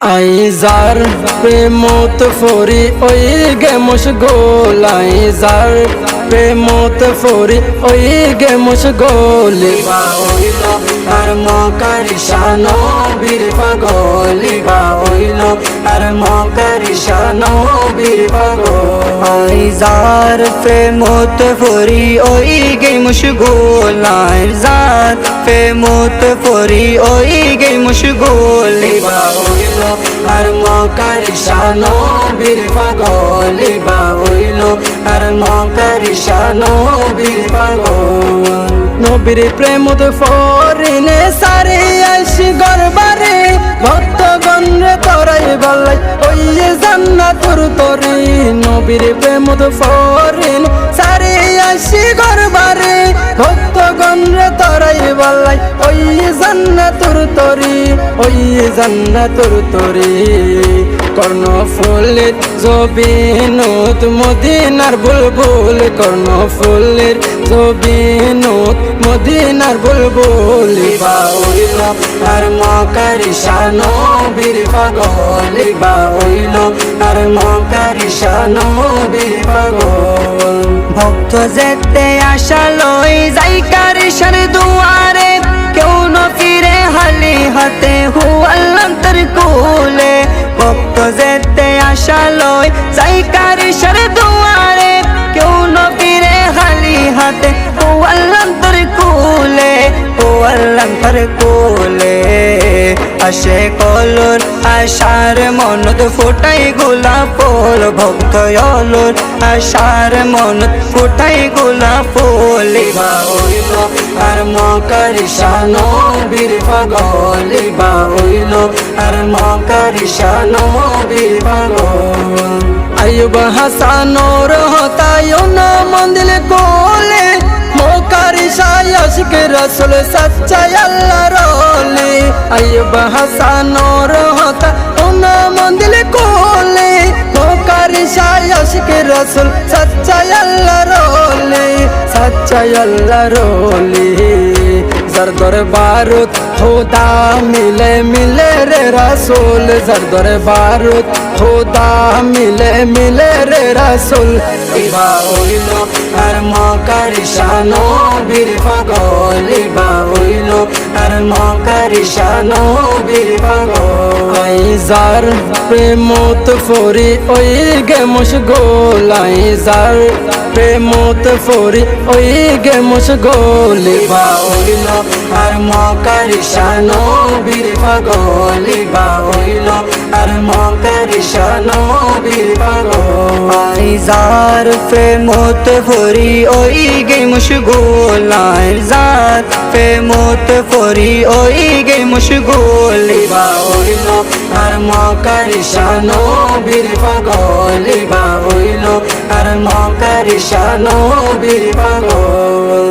আইজার প্রেমত ফরি ওই গে মুশগোল আইজার প্রেমত ফরি ওই গে মুশগোল মকারি শানো বীর পাগলি বা আর মকারি বীর পাগল। আইজার প্রেমত ফরি ওই গে মুশগুল আইজার প্রেমত ফরি ওই গে মুশগুল বা আর মকারি বীর পাগলি বা আর বীর নবীর প্রেমত ফরিনে সারে, আইসি গরবারে। ভক্ত গণরে তরাই বলাই, ওই জান্নাতুর তরি। নবীর প্রেমত ফরিন সারে, আইসি গরবারে। ভক্ত গণরে তরাই বলাই, ওই জান্নাতুর তরি, ওই জান্নাতুর তরি। কর্ণ ফুলের জবিনুত মদিনার বুলবুল কর্ণ ফুলের জবিনুত মদিনার বুলবুল। বাউল আর মকারি শানো বীর পাগল বাউল আর মকারি শানো বীর পাগল। ভক্ত যেতে আশা হালি হাতে হু আল্লান্তর কুলে ভক্ত যেতে আশা লয় যাই কারিশার দুয়ারে, কেউ নবীরে হালি হাতে হু আল্লান্তর কুলে হু আল্লান্তর কুলে আসে কলর, আশার মনত ফোটাই গোলাপ ফুল, ভক্ত অলর, আশার মনত ফোটাই গোলাপ ফুল। বাউল আর মকারি শানো বীর পাগল বাউল আর মকারি শানো বীর পাগল। আয়ুব হাসানোর হতায়ো না মন্দির শায়ক রসুল সচ্চাই আল্লাহ রোলে আয়ুব হাসানোর হতা না মন্দির কোলে মোকারি শায়ক রসুল সচ্চাই আল্লাহ রোলে সচ্চাই আল্লাহ রোলে জরদর বারুদ খোদা মিলে মিলে রে রসুল জরদর বারুদ খোদা মিলে মিলে রে রসুল। ইবা ওইল আর মকারি শানো বীর পাগল। ইবা ওইল আর মকারি শানো বীর পাগল। আইজার প্রেমত ফরি, ওই গে মুশগোল আইজার প্রেমত ফরি, ওই গে মুশগোল বা ওইল আর মকারি শানো বীর পাগল। বা ওইল আর মকারি শানো বীর পাগল আইজার প্রেমত ফরি ওই গে মুশগুল আইজার প্রেমত ফরি ওই গে মুশগুল। বা ওইল আর মকারি শানো বীর পাগল বা ওইল আর মকারি শানো বীর পাগল।